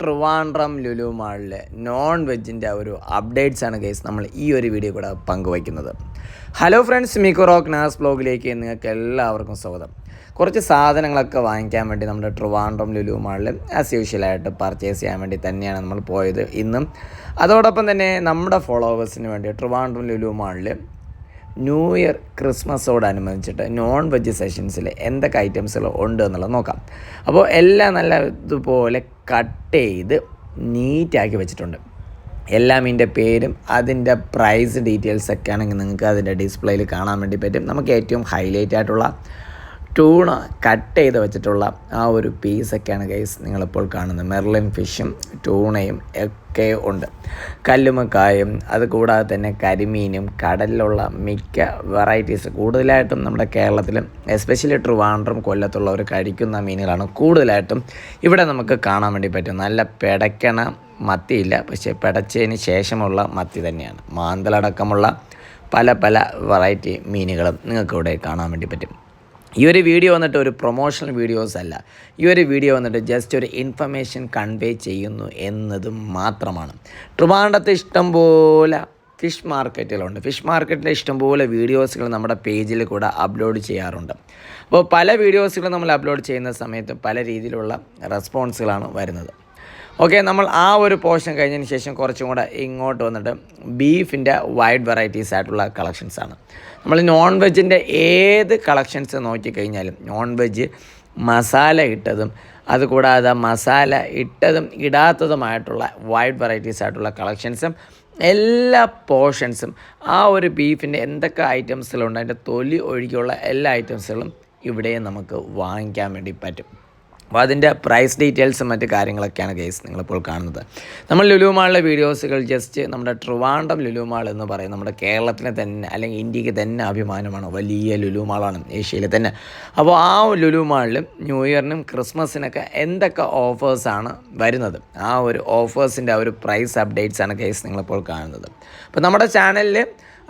ട്രിവാൻഡ്രം ലുലു മാളിലെ നോൺ വെജിന്റെ ഒരു അപ്ഡേറ്റ്സ് ആണ് കേസ് നമ്മൾ ഈ ഒരു വീഡിയോ കൂടെ പങ്കുവയ്ക്കുന്നത്. ഹലോ ഫ്രണ്ട്സ് മിക്കോറോക്ക് നാസ് ബ്ലോഗിലേക്ക് നിങ്ങൾക്ക് എല്ലാവർക്കും സ്വാഗതം. കുറച്ച് സാധനങ്ങളൊക്കെ വാങ്ങിക്കാൻ വേണ്ടി നമ്മുടെ ട്രിവാൻഡ്രം ലുലു മാളിൽ ആസ് യൂഷ്വലായിട്ട് പർച്ചേസ് ചെയ്യാൻ വേണ്ടി തന്നെയാണ് നമ്മൾ പോയത് ഇന്നും. അതോടൊപ്പം തന്നെ നമ്മുടെ ഫോളോവേഴ്സിന് വേണ്ടി ട്രിവാൻഡ്രം ലുലു മാളിൽ ന്യൂ ഇയർ ക്രിസ്മസോടനുബന്ധിച്ചിട്ട് നോൺ വെജ് സെഷൻസിൽ എന്തൊക്കെ ഐറ്റംസുകൾ ഉണ്ട് എന്നുള്ളത് നോക്കാം. അപ്പോൾ എല്ലാം നല്ല ഇതുപോലെ കട്ട് ചെയ്ത് നീറ്റാക്കി വെച്ചിട്ടുണ്ട്. എല്ലാം ഇതിന്റെ പേരും അതിന്റെ പ്രൈസ് ഡീറ്റെയിൽസ് ഒക്കെ ആണെങ്കിൽ നിങ്ങൾക്ക് അതിന്റെ ഡിസ്പ്ലേയിൽ കാണാൻ വേണ്ടി പറ്റും. നമുക്ക് ഏറ്റവും ഹൈലൈറ്റ് ആയിട്ടുള്ള ടൂണ കട്ട് ചെയ്ത് വെച്ചിട്ടുള്ള ആ ഒരു പീസൊക്കെയാണ് ഗൈസ് നിങ്ങളിപ്പോൾ കാണുന്നത്. മെർലിൻ ഫിഷും ടൂണയും ഒക്കെ ഉണ്ട്. കല്ലുമക്കായും അത് കൂടാതെ തന്നെ കരിമീനും കടലിലുള്ള മിക്ക വെറൈറ്റീസ് കൂടുതലായിട്ടും നമ്മുടെ കേരളത്തിലും എസ്പെഷ്യലി ട്രിവാൻഡ്രം കൊല്ലത്തുള്ളവർ കഴിക്കുന്ന മീനുകളാണ്. കൂടുതലായിട്ടും ഇവിടെ നമുക്ക് കാണാൻ വേണ്ടി പറ്റും. നല്ല പിടയ്ക്കണ മത്തിയില്ല പക്ഷേ പിടച്ചതിന് ശേഷമുള്ള മത്തി തന്നെയാണ്. മാന്തലടക്കമുള്ള പല പല വെറൈറ്റി മീനുകളും നിങ്ങൾക്കിവിടെ കാണാൻ വേണ്ടി പറ്റും. ഈ ഒരു വീഡിയോ വന്നിട്ട് ഒരു പ്രൊമോഷണൽ വീഡിയോസ് അല്ല. ഈ ഒരു വീഡിയോ വന്നിട്ട് ജസ്റ്റ് ഒരു ഇൻഫർമേഷൻ കൺവേ ചെയ്യുന്നു എന്നത് മാത്രമാണ്. ട്രിവാൻഡത്ത് ഇഷ്ടംപോലെ ഫിഷ് മാർക്കറ്റുകളുണ്ട് ഫിഷ് മാർക്കറ്റിലെ ഇഷ്ടംപോലെ വീഡിയോസുകൾ നമ്മുടെ പേജിൽ കൂടെ അപ്ലോഡ് ചെയ്യാറുണ്ട്. അപ്പോൾ പല വീഡിയോസുകൾ നമ്മൾ അപ്ലോഡ് ചെയ്യുന്ന സമയത്ത് പല രീതിയിലുള്ള റെസ്പോൺസുകളാണ് വരുന്നത്. ഓക്കെ നമ്മൾ ആ ഒരു പോർഷൻ കഴിഞ്ഞതിന് ശേഷം കുറച്ചും കൂടെ ഇങ്ങോട്ട് വന്നിട്ട് ബീഫിന്റെ വൈഡ് വെറൈറ്റീസ് ആയിട്ടുള്ള കളക്ഷൻസ് ആണ്. നമ്മൾ നോൺ വെജിന്റെ ഏത് കളക്ഷൻസ് നോക്കിക്കഴിഞ്ഞാലും നോൺ വെജ് മസാല ഇട്ടതും അതുകൂടാതെ മസാല ഇട്ടതും ഇടാത്തതുമായിട്ടുള്ള വൈഡ് വെറൈറ്റീസ് ആയിട്ടുള്ള കളക്ഷൻസും എല്ലാ പോർഷൻസും ആ ഒരു ബീഫിന്റെ എന്തൊക്കെ ഐറ്റംസിലുണ്ട് അതിന്റെ തൊലി ഒഴികെയുള്ള എല്ലാ ഐറ്റംസുകളും ഇവിടെ നമുക്ക് വാങ്ങിക്കാൻ വേണ്ടി പറ്റും. അപ്പോൾ അതിന്റെ പ്രൈസ് ഡീറ്റെയിൽസും മറ്റ് കാര്യങ്ങളൊക്കെയാണ് കേസ് നിങ്ങളിപ്പോൾ കാണുന്നത്. നമ്മൾ ലുലുമാളിലെ വീഡിയോസുകൾ ജസ്റ്റ് നമ്മുടെ ട്രിവാൻഡം ലുലു മാൾ എന്ന് പറയും. നമ്മുടെ കേരളത്തിന് തന്നെ അല്ലെങ്കിൽ ഇന്ത്യയ്ക്ക് തന്നെ അഭിമാനമാണ്. വലിയ ലുലു മാളാണ് ഏഷ്യയിലെ തന്നെ. അപ്പോൾ ആ ലുലു മാളിൽ ന്യൂ ഇയറിനും ക്രിസ്മസിനൊക്കെ എന്തൊക്കെ ഓഫേഴ്സാണ് വരുന്നത്? ആ ഒരു ഓഫേഴ്സിന്റെ ആ ഒരു പ്രൈസ് അപ്ഡേറ്റ്സാണ് കേസ് നിങ്ങളിപ്പോൾ കാണുന്നത്. അപ്പോൾ നമ്മുടെ ചാനലിൽ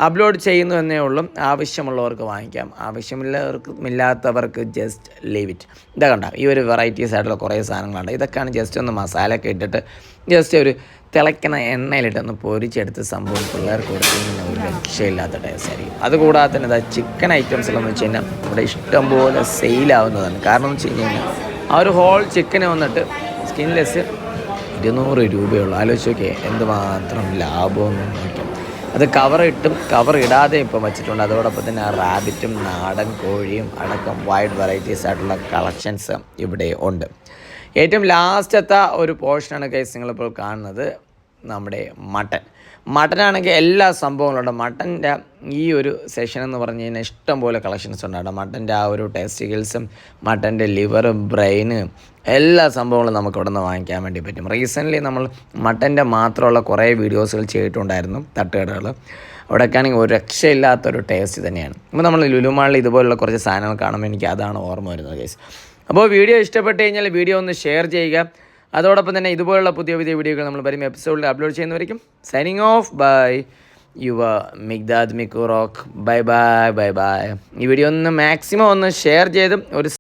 അപ്ലോഡ് ചെയ്യുന്നു എന്നേ ഉള്ളൂ. ആവശ്യമുള്ളവർക്ക് വാങ്ങിക്കാം. ആവശ്യമില്ലവർക്ക് ഇല്ലാത്തവർക്ക് ജസ്റ്റ് ലീവ് ഇറ്റ് ഇതാ കണ്ട? ഈ ഒരു വെറൈറ്റീസ് ആയിട്ടുള്ള കുറേ സാധനങ്ങളുണ്ട്. ഇതൊക്കെയാണ് ജസ്റ്റ് ഒന്ന് മസാലയൊക്കെ ഇട്ടിട്ട് ജസ്റ്റ് ഒരു തിളയ്ക്കുന്ന എണ്ണയിലിട്ടൊന്ന് പൊരിച്ചെടുത്ത് സംഭവം പിള്ളേർക്ക് കൊടുക്കുന്ന ഒരു രക്ഷയില്ലാത്ത ടേസ്റ്റ് ആയിരിക്കും. അതുകൂടാതെ തന്നെ ഇതാ ചിക്കൻ ഐറ്റംസിലെന്ന് വെച്ച് കഴിഞ്ഞാൽ ഇവിടെ ഇഷ്ടംപോലെ സെയിലാവുന്നതാണ് കാരണം എന്ന് വെച്ച് കഴിഞ്ഞാൽ ആ ഒരു ഹോൾ ചിക്കന് വന്നിട്ട് സ്കിൻലെസ് ഇരുന്നൂറ് രൂപയുള്ളൂ ആലോചിച്ച് നോക്കിയേ എന്തുമാത്രം ലാഭമെന്ന് നോക്കാം അത് കവർ ഇട്ടും കവർ ഇടാതെ ഇപ്പം വെച്ചിട്ടുണ്ട്. അതോടൊപ്പം തന്നെ റാബിറ്റും നാടൻ കോഴിയും അടക്കം വൈഡ് വെറൈറ്റീസ് ആയിട്ടുള്ള കളക്ഷൻസ് ഇവിടെ ഉണ്ട്. ഏറ്റവും ലാസ്റ്റത്തെ ഒരു പോർഷനാണ് കേസ് നിങ്ങളിപ്പോൾ കാണുന്നത്. നമ്മുടെ മട്ടൻ. മട്ടനാണെങ്കിൽ എല്ലാ സംഭവങ്ങളും സംഭവങ്ങളുണ്ട് മട്ടന്റെ ഈ ഒരു സെഷൻ എന്ന് പറഞ്ഞു കഴിഞ്ഞാൽ ഇഷ്ടം പോലെ കളക്ഷൻസ് ഉണ്ട് മട്ടന്റെ ആ ഒരു ടെസ്റ്റിക്കിൾസും മട്ടന്റെ ലിവർ ബ്രെയിന് എല്ലാ സംഭവങ്ങളും നമുക്ക് ഇവിടെ നിന്ന് വാങ്ങിക്കാൻ വേണ്ടി പറ്റും. റീസെന്റ്ലി നമ്മൾ മട്ടന്റെ മാത്രമുള്ള കുറേ വീഡിയോസുകൾ ചെയ്തിട്ടുണ്ടായിരുന്നു തട്ടുകടകൾ. അവിടെയൊക്കെയാണെങ്കിൽ ഒരു രക്ഷയില്ലാത്തൊരു ടേസ്റ്റ് തന്നെയാണ്. അപ്പോൾ നമ്മൾ ലുലുമാളിൽ ഇതുപോലുള്ള കുറച്ച് സാധനങ്ങൾ കാണുമ്പോൾ എനിക്ക് അതാണ് ഓർമ്മ വരുന്നത് കേസ് അപ്പോൾ വീഡിയോ ഇഷ്ടപ്പെട്ട് കഴിഞ്ഞാൽ വീഡിയോ ഒന്ന് ഷെയർ ചെയ്യുക. അതോടൊപ്പം തന്നെ ഇതുപോലുള്ള പുതിയ പുതിയ വീഡിയോകൾ നമ്മൾ വരും എപ്പിസോഡിൽ അപ്ലോഡ് ചെയ്യുന്നവരിക്കും. സൈനിങ് ഓഫ് ബൈ യുവ Migdad Mikku rock bye bye bye bye ഈ വീഡിയോ ഒന്ന് മാക്സിമം ഒന്ന് ഷെയർ ചെയ്തും ഒരു